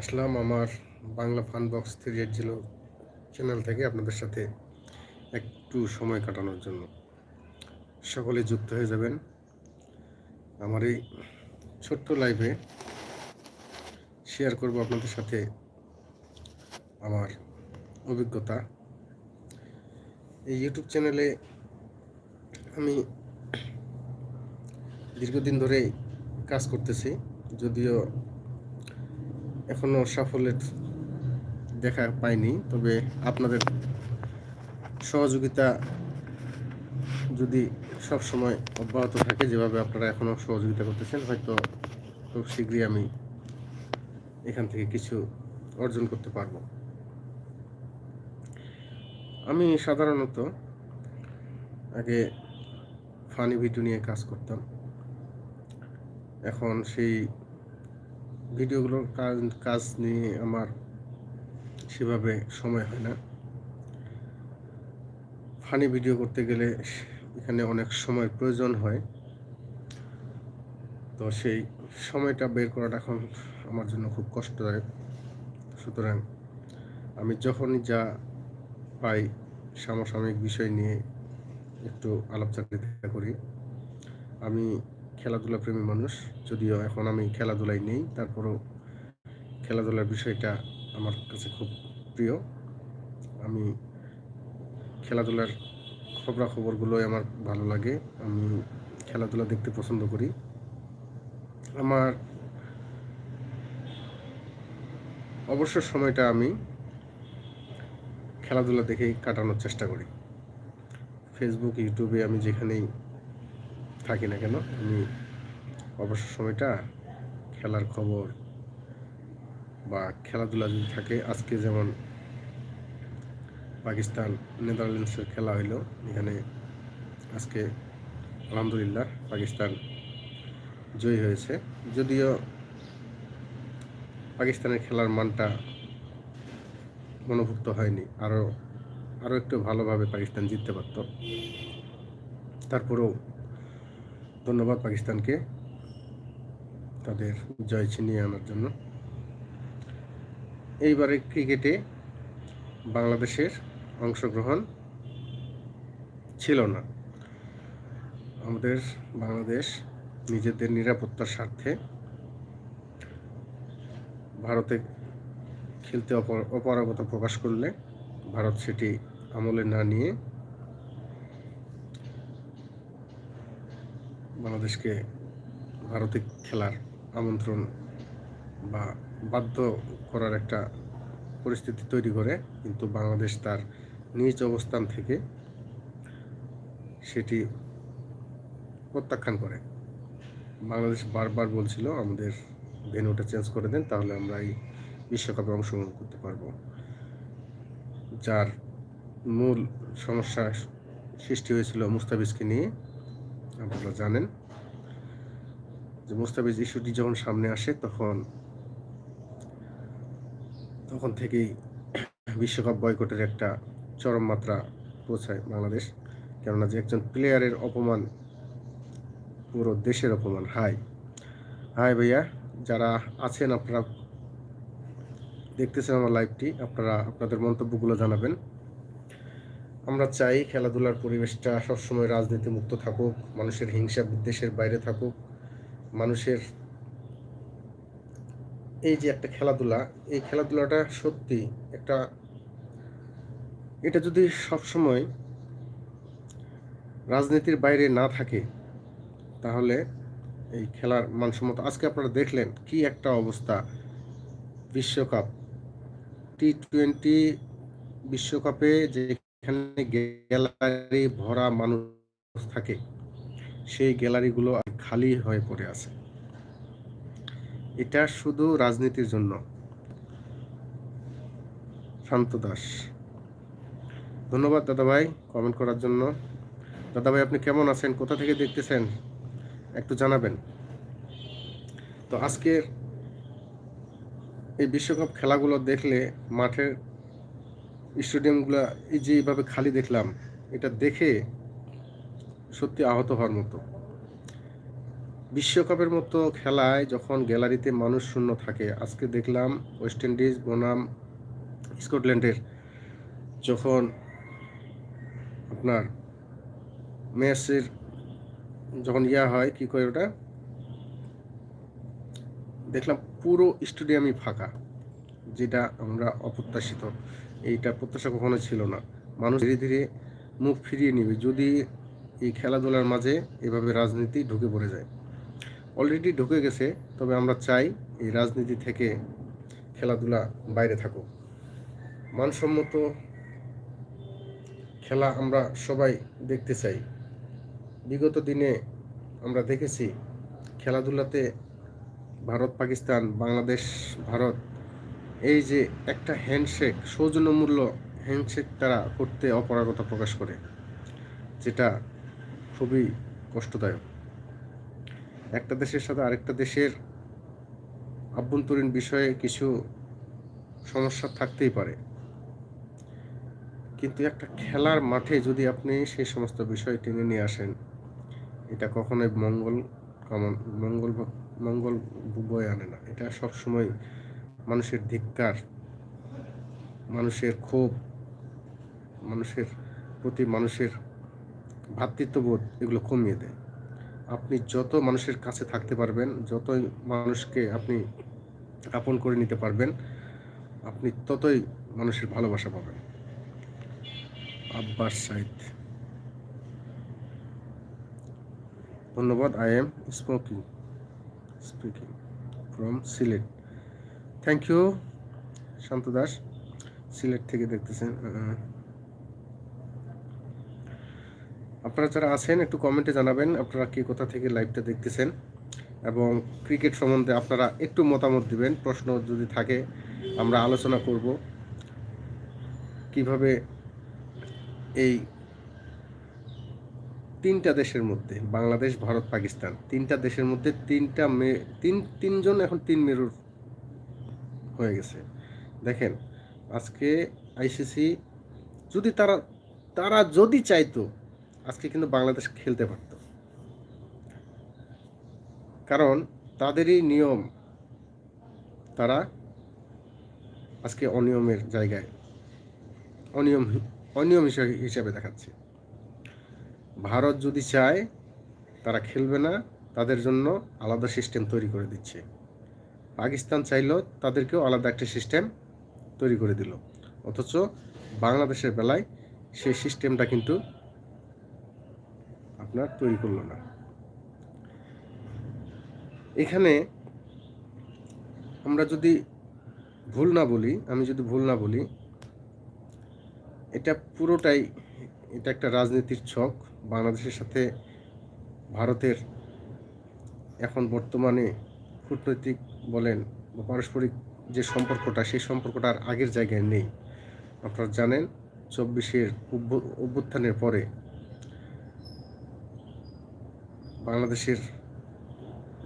আসলাম আমার Bangla fun box three eight zero channel থেকে আপনাদের সাথে একটু সময় কাটানোর জন্য। সকলে যুক্ত হয়ে যাবেন। আমার এই ছোট্ট লাইভে শেয়ার করব আপনাদের সাথে আমার অভিজ্ঞতা। এই ইউটিউব চ্যানেলে আমি দীর্ঘদিন ধরেই কাজ করতেছি, যদিও এখনও সাফল্যের দেখা পাইনি, তবে আপনাদের সহযোগিতা যদি সব সময় অব্যাহত থাকে, যেভাবে আপনারা এখনও সহযোগিতা করতেছেন, হয়তো খুব শীঘ্রই আমি এখান থেকে কিছু অর্জন করতে পারব। আমি সাধারণত আগে ফানি ভিডিও নিয়ে কাজ করতাম। এখন সেই ভিডিওগুলোর কাজ কাজ নিয়ে আমার সেভাবে সময় হয় না। ফানি ভিডিও করতে গেলে এখানে অনেক সময় প্রয়োজন হয়। তো সেই সময়টা বের করাটা এখন আমার জন্য খুব কষ্টদায়ক। সুতরাং আমি যখনই যা পাই সমসাময়িক বিষয় নিয়ে একটু আলাপচারিতা করি। আমি খেলাধুলা প্রেমী মানুষ। যদিও এখন আমি খেলাধুলায় নেই, তারপরও খেলাধুলার বিষয়টা আমার কাছে খুব প্রিয়। আমি খেলাধুলার খবরাখবরগুলোই আমার ভালো লাগে, আমি খেলাধুলা দেখতে পছন্দ করি। আমার অবসর সময়টা আমি খেলাধুলা দেখেই কাটানোর চেষ্টা করি। ফেসবুক ইউটিউবে আমি যেখানেই থাকি না কেন? আমি অবসর সময়টা খেলার খবর বা খেলাধুলা যদি থাকে, আজকে যেমন পাকিস্তান নেদারল্যান্ডসের খেলা হইল, এখানে আজকে আলহামদুলিল্লাহ পাকিস্তান জয়ী হয়েছে। যদিও পাকিস্তানের খেলার মানটা মনোভুক্ত হয়নি আরও আরও একটু ভালোভাবে পাকিস্তান জিততে পারত। তারপরেও ধন্যবাদ পাকিস্তানকে তাদের জয় ছিনিয়ে আনার জন্য। এইবারে ক্রিকেটে বাংলাদেশের অংশগ্রহণ ছিল না। আমাদের বাংলাদেশ নিজেদের নিরাপত্তার স্বার্থে ভারতে খেলতে অপারগতা প্রকাশ করলে ভারত সেটি আমলে না নিয়ে বাংলাদেশকে ভারতে খেলার আমন্ত্রণ বা বাধ্য করার একটা পরিস্থিতি তৈরি করে, কিন্তু বাংলাদেশ তার নিজ অবস্থান থেকে সেটি প্রত্যাখ্যান করে। বাংলাদেশ বারবার বলছিল, আমাদের ভেনুটা চেঞ্জ করে দেন, তাহলে আমরা এই বিশ্বকাপে অংশগ্রহণ করতে পারব। যার মূল সমস্যা সৃষ্টি হয়েছিল মুস্তাফিজকে নিয়ে। আপনারা জানেন যে মুস্তাফিজ ইস্যুটি যখন সামনে আসে তখন তখন থেকেই বিশ্বকাপ বয়কটের একটা চরম মাত্রা পৌঁছায় বাংলাদেশ। কেননা যে একজন প্লেয়ারের অপমান, পুরো দেশের অপমান হাই হাই ভাইয়া, যারা আছেন আপনারা, দেখতেছেন আমার লাইভটি আপনারা আপনাদের মন্তব্যগুলো জানাবেন। আমরা চাই খেলাধুলার পরিবেশটা সবসময় রাজনীতি মুক্ত থাকুক, মানুষের হিংসা বিদ্বেষের বাইরে থাকুক, মানুষের এই যে একটা খেলাধুলা, এই খেলাধুলাটা সত্যি একটা, এটা যদি সবসময় রাজনীতির বাইরে না থাকে, তাহলে এই খেলার মানসম্মত, আজকে আপনারা দেখলেন কি একটা অবস্থা বিশ্বকাপ। টি টোয়েন্টি বিশ্বকাপে যেখানে গ্যালারি ভরা মানুষ থাকে। সেই গ্যালারিগুলো খালি হয়ে পড়ে আছে। এটা শুধু রাজনীতির জন্য। শান্ত দাস। ধন্যবাদ দাদাভাই কমেন্ট করার জন্য। দাদাভাই, আপনি কেমন আছেন? কোথা থেকে দেখতেছেন? একটু জানাবেন। তো আজকের এই বিশ্বকাপ খেলাগুলো দেখলে মাঠের স্টেডিয়ামগুলো এই যে এইভাবে খালি দেখলাম, এটা দেখে সত্যি আহত হওয়ার মতো। বিশ্বকাপের মতো খেলায় যখন গ্যালারিতে মানুষ শূন্য থাকে, আজকে দেখলাম ওয়েস্ট ইন্ডিজ, বনাম, স্কটল্যান্ডের যখন আপনার ম্যাচের যখন ইয়া হয়, কি করে ওটা? দেখলাম পুরো স্টেডিয়ামই ফাঁকা, যেটা আমরা অপ্রত্যাশিত। এইটা প্রত্যাশা কখনো ছিল না। মানুষ ধীরে ধীরে মুখ ফিরিয়ে নেবে যদি এই খেলাধুলার মাঝে এভাবে রাজনীতি ঢুকে পড়ে যায়। অলরেডি ঢুকে গেছে, তবে আমরা চাই এই রাজনীতি থেকে খেলাধুলা বাইরে থাকুক। মানসম্মত খেলা আমরা সবাই দেখতে চাই। বিগত দিনে আমরা দেখেছি খেলাধুলাতে ভারত, পাকিস্তান, বাংলাদেশ, ভারত এই যে একটা হ্যান্ডশেক সৌজন্যমূল্য হ্যান্ডশেক তারা করতে অপরাগতা প্রকাশ করে, যেটা খুবই কষ্টদায়ক। একটা দেশের সাথে আরেকটা দেশের আভ্যন্তরীণ বিষয়ে কিছু সমস্যা থাকতেই পারে। কিন্তু একটা খেলার মাঠে যদি আপনি সেই সমস্ত বিষয় টেনে নিয়ে আসেন, এটা কখনোই মঙ্গল কামন, মঙ্গল মঙ্গল বয়ে আনে না। এটা সবসময় মানুষের ধিক্কার, মানুষের ক্ষোভ, মানুষের প্রতি মানুষের ভ্রাতৃত্ববোধ এগুলো কমিয়ে দেয়। আপনি যত মানুষের কাছে থাকতে পারবেন, যতই মানুষকে আপনি আপন করে নিতে পারবেন, আপনি ততই মানুষের ভালোবাসা পাবেন। আব্বাস সাইদ। ধন্যবাদ, I am smoking, speaking from Sylhet. Thank you Shanta Das Sylhet থেকে দেখতেছেন আপনারা যারা আছেন, একটু কমেন্টে জানাবেন আপনারা কি কোথা থেকে লাইভটা দেখতেছেন এবং ক্রিকেট সম্বন্ধে আপনারা একটু মতামত দিবেন, প্রশ্ন যদি থাকে, আমরা আলোচনা করব। কীভাবে এই তিনটা দেশের মধ্যে, বাংলাদেশ, ভারত, পাকিস্তান, তিনটা দেশের মধ্যে তিনটা মে তিন তিনজন, এখন তিন মেরুর হয়ে গেছে। দেখেন, আজকে আইসিসি যদি তারা তারা যদি চাইতো, আজকে কিন্তু বাংলাদেশ খেলতে পারত। কারণ তাদেরই নিয়ম, তারা আজকে অনিয়মের জায়গায়, অনিয়ম অনিয়ম হিসেবে হিসাবে দেখাচ্ছে। ভারত যদি চায়, তারা খেলবে না, তাদের জন্য আলাদা সিস্টেম তৈরি করে দিচ্ছে। পাকিস্তান চাইলেও তাদেরকেও আলাদা একটা সিস্টেম তৈরি করে দিল। অথচ বাংলাদেশের বেলায় সেই সিস্টেমটা কিন্তু আপনার তৈরি করল না। এখানে আমরা যদি ভুল না বলি, আমি যদি ভুল না বলি, এটা পুরোটাই এটা একটা রাজনীতির ছক। বাংলাদেশের সাথে ভারতের এখন বর্তমানে কূটনৈতিক বলেন, বা পারস্পরিক যে সম্পর্কটা, সেই সম্পর্কটা আর আগের জায়গায় নেই। আপনারা জানেন, চব্বিশের অভ্যুত্থানের পরে বাংলাদেশের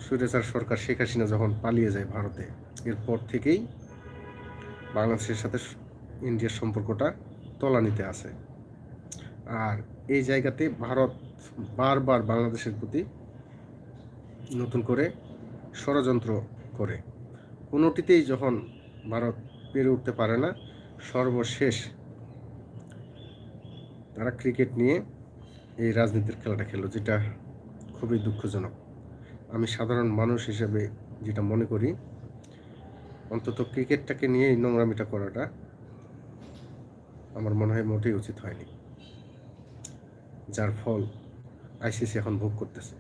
সুরেচার সরকার শেখ হাসিনা যখন পালিয়ে যায় ভারতে, এরপর থেকেই বাংলাদেশের সাথে ইন্ডিয়ার সম্পর্কটা তলানিতে আছে। আর এই জায়গাতে ভারত বারবার বাংলাদেশের প্রতি নতুন করে ষড়যন্ত্র করে। কোনোটিতেই যখন ভারত পেরে উঠতে পারে না, সর্বশেষ তারা ক্রিকেট নিয়ে এই রাজনীতির খেলাটা খেলো যেটা খুবই দুঃখজনক। আমি সাধারণ মানুষ হিসেবে যেটা মনে করি, অন্তত ক্রিকেটটাকে নিয়ে এই নোংরামিটা করাটা আমার মনে হয় মোটেই উচিত হয়নি। যার ফল আইসিসি এখন ভোগ করতেছে।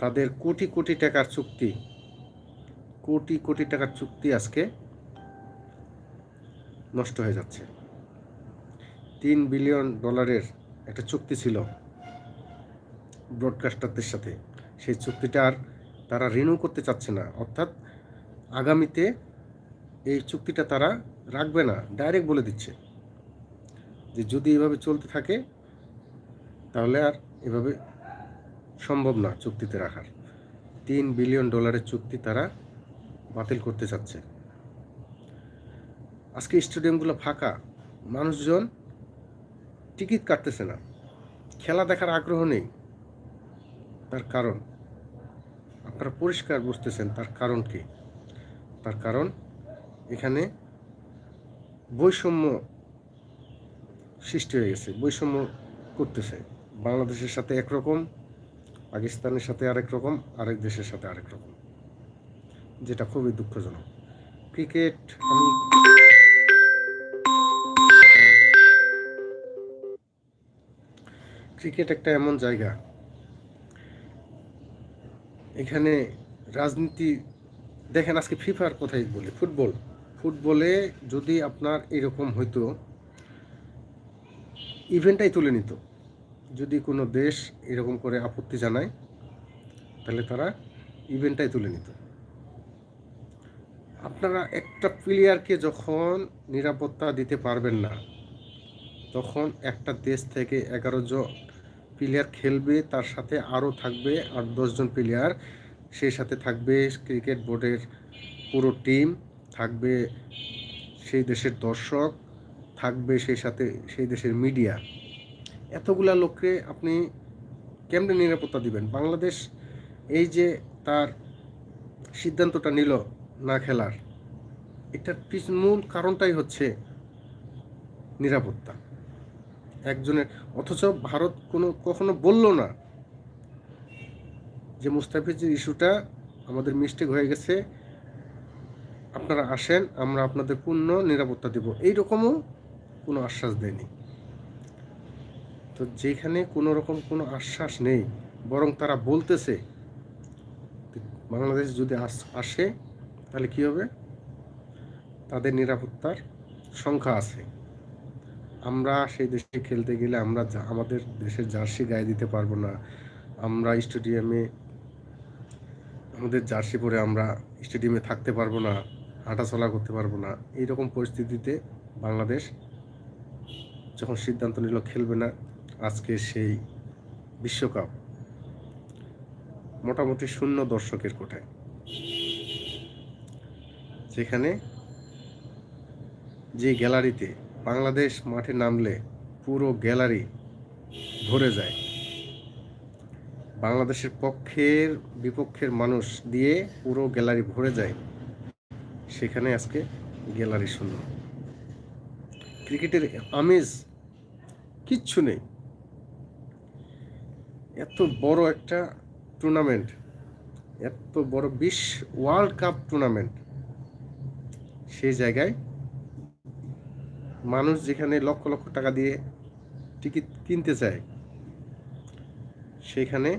তাদের কোটি কোটি টাকার চুক্তি। কোটি কোটি টাকার চুক্তি আজকে নষ্ট হয়ে যাচ্ছে। তিন বিলিয়ন ডলারের একটা চুক্তি ছিল ব্রডকাস্টারদের সাথে। সেই চুক্তিটা আর তারা রিনিউ করতে চাচ্ছে না। অর্থাৎ আগামীতে এই চুক্তিটা তারা রাখবে না, ডাইরেক্ট বলে দিচ্ছে। যে যদি এভাবে চলতে থাকে, তাহলে আর এভাবে সম্ভব না চুক্তিতে রাখার। তিন বিলিয়ন ডলারের চুক্তি তারা বাতিল করতে চাচ্ছে। আজকে স্টেডিয়ামগুলো ফাঁকা, মানুষজন টিকিট কাটতেছে না। খেলা দেখার আগ্রহ নেই। তার কারণ, আপনারা পরিষ্কার বুঝতেছেন তার কারণ কি? তার কারণ, এখানে বৈষম্য সৃষ্টি হয়ে গেছে, বৈষম্য করতেছে। বাংলাদেশের সাথে একরকম পাকিস্তানের সাথে আরেক রকম, আরেক দেশের সাথে আরেক রকম, যেটা খুবই দুঃখজনক। ক্রিকেট, আমি ক্রিকেট একটা এমন জায়গা, এখানে রাজনীতি, দেখেন আজকে ফিফার কথাই বলি? ফুটবল। ফুটবলে যদি আপনার এরকম হইতো ইভেন্টটাই তুলে নিত। যদি কোনো দেশ এরকম করে আপত্তি জানায়, তাহলে তারা ইভেন্টটাই তুলে নিত। আপনারা একটা প্লেয়ারকে যখন নিরাপত্তা দিতে পারবেন না, তখন একটা দেশ থেকে এগারো জন প্লেয়ার খেলবে, তার সাথে আরও থাকবে আট দশজন প্লেয়ার সেই সাথে থাকবে ক্রিকেট বোর্ডের পুরো টিম থাকবে সেই দেশের দর্শক, থাকবে সেই সাথে, সেই দেশের মিডিয়া এতগুলা লোককে আপনি কেমনে নিরাপত্তা দিবেন? বাংলাদেশ এই যে তার সিদ্ধান্তটা নিল না খেলার, এটার পিছ মূল কারণটাই হচ্ছে নিরাপত্তা। একজনের, অথচ ভারত কোনো, কখনো বলল না যে মুস্তাফিজের ইস্যুটা আমাদের মিস্টেক হয়ে গেছে, আপনারা আসেন, আমরা আপনাদের পূর্ণ নিরাপত্তা দেব। এইরকমও কোনো আশ্বাস দেয়নি। তো যেখানে কোনো রকম কোনো আশ্বাস নেই, বরং তারা বলতেছে বাংলাদেশ যদি আসে তাহলে কী হবে? তাদের নিরাপত্তার সংখ্যা আছে। আমরা সেই দেশে খেলতে গেলে আমরা আমাদের দেশের জার্সি গায়ে দিতে পারব না। আমরা স্টেডিয়ামে, আমাদের জার্সি পরে আমরা স্টেডিয়ামে থাকতে পারব না, হাঁটাচলা করতে পারব না। এইরকম পরিস্থিতিতে বাংলাদেশ যখন সিদ্ধান্ত নিল খেলবে না আজকে সেই বিশ্বকাপ মোটামুটি শূন্য দর্শকের কোঠায়, যেখানে যে গ্যালারিতে বাংলাদেশ মাঠে নামলে পুরো গ্যালারি ভরে যায়। বাংলাদেশের পক্ষের বিপক্ষের মানুষ দিয়ে পুরো গ্যালারি ভরে যায়, সেখানে আজকে গ্যালারি শূন্য। ক্রিকেটের আমেজ কিচ্ছু নেই। এত বড় একটা টুর্নামেন্ট এত বড় বিশ ওয়ার্ল্ড কাপ টুর্নামেন্ট সেই জায়গায় মানুষ যেখানে লক্ষ লক্ষ টাকা দিয়ে টিকিট কিনতে চায়, সেখানে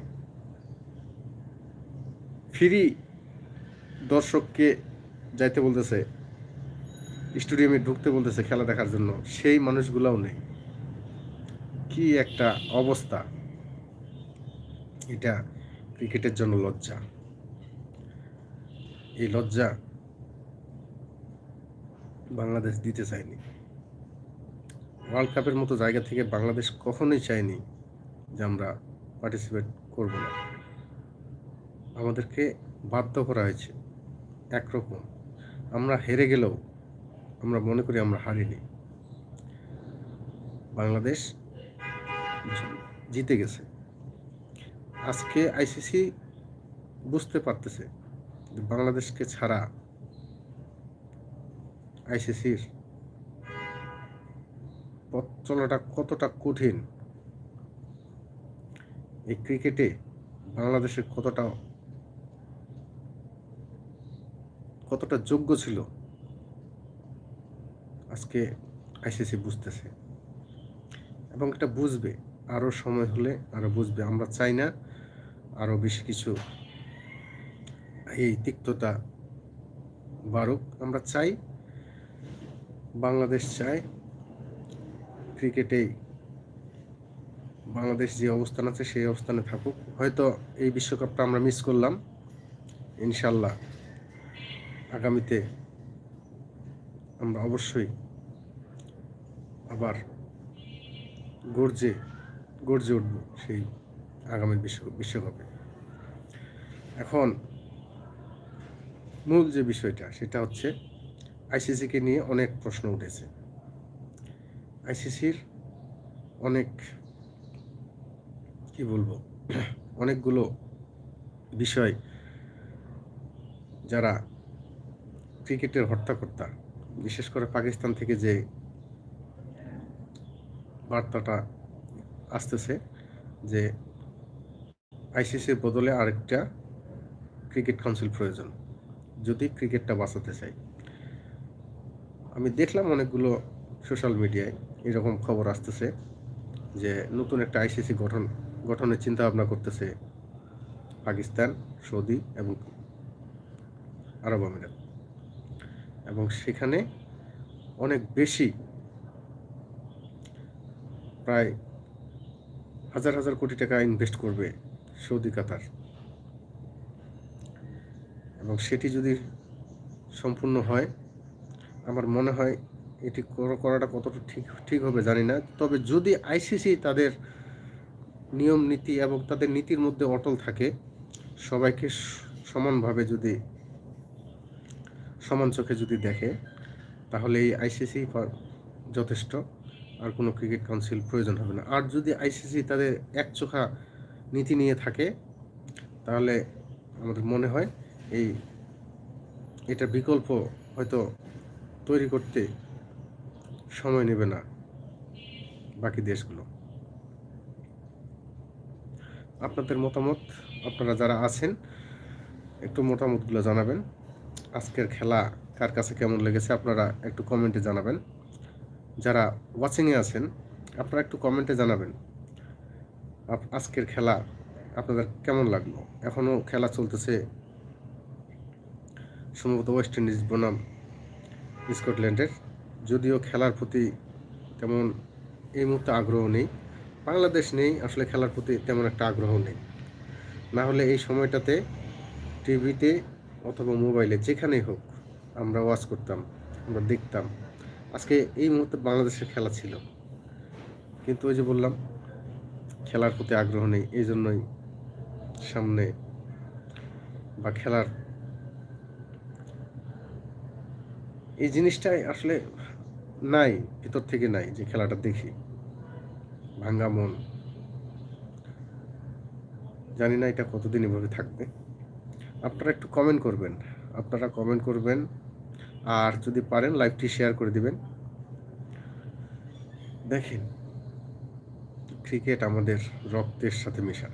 ফ্রি দর্শককে যাইতে বলতেছে স্টেডিয়ামে ঢুকতে বলতেছে খেলা দেখার জন্য। সেই মানুষগুলোও নেই। কি একটা অবস্থা। এটা ক্রিকেটের জন্য লজ্জা। এই লজ্জা বাংলাদেশ দিতে চায়নি। ওয়ার্ল্ড কাপের মতো জায়গা থেকে বাংলাদেশ কখনোই চায়নি যে আমরা পার্টিসিপেট করব না। আমাদেরকে বাধ্য করা হয়েছে একরকম। আমরা হেরে গেলেও আমরা মনে করি আমরা হারিনি। বাংলাদেশ জিতে গেছে। আজকে আইসিসি বুঝতে পারতেছে বাংলাদেশকে ছাড়া আইসিসির পথ চলাটা কতটা কঠিন, এই ক্রিকেটে বাংলাদেশের কতটা কতটা যোগ্য ছিল, আজকে আইসিসি বুঝতেছে। এবং এটা বুঝবে, আরও সময় হলে আরও বুঝবে। আমরা চাই না আরও বেশি কিছু এই তিক্ততা বাড়ুক। আমরা চাই, বাংলাদেশ চায়, ক্রিকেটেই বাংলাদেশ যে অবস্থান আছে সেই অবস্থানে থাকুক। হয়তো এই বিশ্বকাপটা আমরা মিস করলাম, ইনশাল্লাহ আগামীতে আমরা অবশ্যই আবার গর্জে গর্জে উঠব সেই আগামী বিশ্ব বিশ্বকাপে। এখন মূল যে বিষয়টা, সেটা হচ্ছে আইসিসিকে নিয়ে অনেক প্রশ্ন উঠেছে। আইসিসির অনেক, কি বলব, অনেকগুলো বিষয় যারা ক্রিকেটের হর্তাকর্তা, বিশেষ করে পাকিস্তান থেকে যে বার্তাটা আসতেছে যে আইসিসির বদলে আরেকটা ক্রিকেট কাউন্সিল প্রয়োজন, যদি ক্রিকেটটা বাঁচাতে চাই। আমি দেখলাম অনেকগুলো সোশ্যাল মিডিয়ায় এরকম খবর আসতেছে যে নতুন একটা আইসিসি গঠন, গঠনের চিন্তা ভাবনা করতেছে পাকিস্তান, সৌদি এবং আরব আমিরাত। এবং সেখানে অনেক বেশি, প্রায় হাজার হাজার কোটি টাকা ইনভেস্ট করবে সৌদি, কাতার। সেটি যদি সম্পূর্ণ হয়, আমার মনে হয় এটি করাটা কতটা ঠিক ঠিক হবে জানি না। তবে যদি আইসিসি তাদের নিয়ম, নীতি এবং তাদের নীতির মধ্যে অটল থাকে, সবাইকে সমানভাবে যদি, সমান চোখে যদি দেখে, তাহলে এই আইসিসি যথেষ্ট, আর কোনো ক্রিকেট কাউন্সিল প্রয়োজন হবে না। আর যদি আইসিসি তাদের এক চোখা নীতি নিয়ে থাকে, তাহলে আমাদের মনে হয় এই এটা বিকল্প হয়তো তৈরি করতে সময় নেবে না বাকি দেশগুলো। আপনাদের মতামত, আপনারা যারা আছেন, একটু মতামতগুলো জানাবেন। আজকের খেলা কার কাছে কেমন লেগেছে আপনারা একটু কমেন্টে জানাবেন। যারা ওয়াচিংয়ে আছেন, আপনারা একটু কমেন্টে জানাবেন আজকের খেলা আপনাদের কেমন লাগল? এখনও খেলা চলতেছে সম্ভবত ওয়েস্ট ইন্ডিজ বনাম স্কটল্যান্ডের। যদিও খেলার প্রতি তেমন এই মুহূর্তে আগ্রহ নেই। বাংলাদেশ নেই, আসলে খেলার প্রতি তেমন একটা আগ্রহ নেই। না হলে এই সময়টাতে টিভিতে অথবা মোবাইলে যেখানেই হোক আমরা ওয়াচ করতাম, আমরা দেখতাম। আজকে এই মুহূর্তে বাংলাদেশের খেলা ছিল। কিন্তু ওই যে বললাম, খেলার প্রতি আগ্রহ নেই এই জন্যই সামনে বা খেলার এই জিনিসটাই আসলে নাই, ভিতর থেকে নাই যে খেলাটা দেখি। ভাঙ্গা মন। জানি না এটা কতদিন এভাবে থাকবে। আপনারা একটু কমেন্ট করবেন। আপনারা কমেন্ট করবেন। আর যদি পারেন লাইভটি শেয়ার করে দিবেন। দেখেন ক্রিকেট আমাদের রক্তের সাথে মেশা।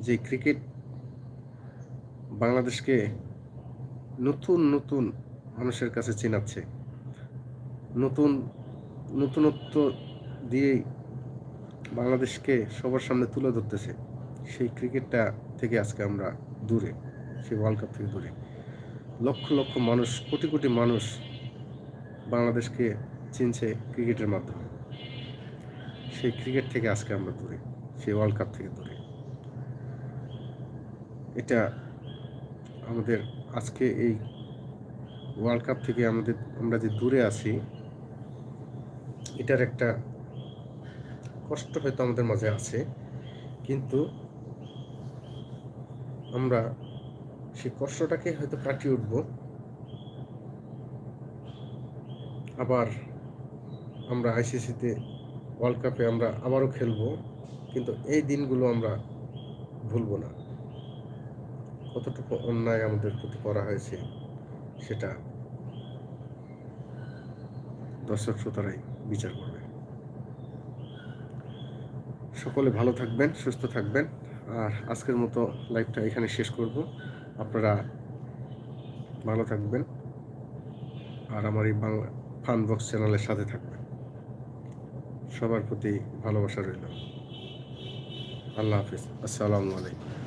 যে ক্রিকেট বাংলাদেশকে নতুন নতুন মানুষের কাছে চেনাচ্ছে। নতুন, নতুনত্ব দিয়েই বাংলাদেশকে সবার সামনে তুলে ধরতেছে। সেই ক্রিকেটটা থেকে আজকে আমরা দূরে, সেই ওয়ার্ল্ড কাপ থেকে দূরে। লক্ষ লক্ষ মানুষ, কোটি কোটি মানুষ বাংলাদেশকে চিনছে ক্রিকেটের মাধ্যমে। সেই ক্রিকেট থেকে আজকে আমরা দূরে, সেই ওয়ার্ল্ড কাপ থেকে দূরে। এটা আমাদের আজকে এই ওয়ার্ল্ড কাপ থেকে আমাদের, আমরা যে দূরে আছি, এটার একটা কষ্ট হয়তো আমাদের মাঝে আছে, কিন্তু আমরা সেই কষ্টটাকে হয়তো কাটিয়ে উঠব। আবার আমরা আইসিসিতে ওয়ার্ল্ড কাপে আমরা আবারও খেলব, কিন্তু এই দিনগুলো আমরা ভুলব না। কতটুকু অন্যায় আমাদের প্রতি করা হয়েছে, সেটা দর্শক শ্রোতারাই বিচার করবে। সকলে ভালো থাকবেন, সুস্থ থাকবেন। আর আজকের মতো লাইভটা এখানে শেষ করব। আপনারা ভালো থাকবেন আর আমার এই বাংলা ফান বক্স চ্যানেলের সাথে থাকবেন। সবার প্রতি ভালোবাসা রইল। আল্লাহ হাফিজ। আসসালামু আলাইকুম।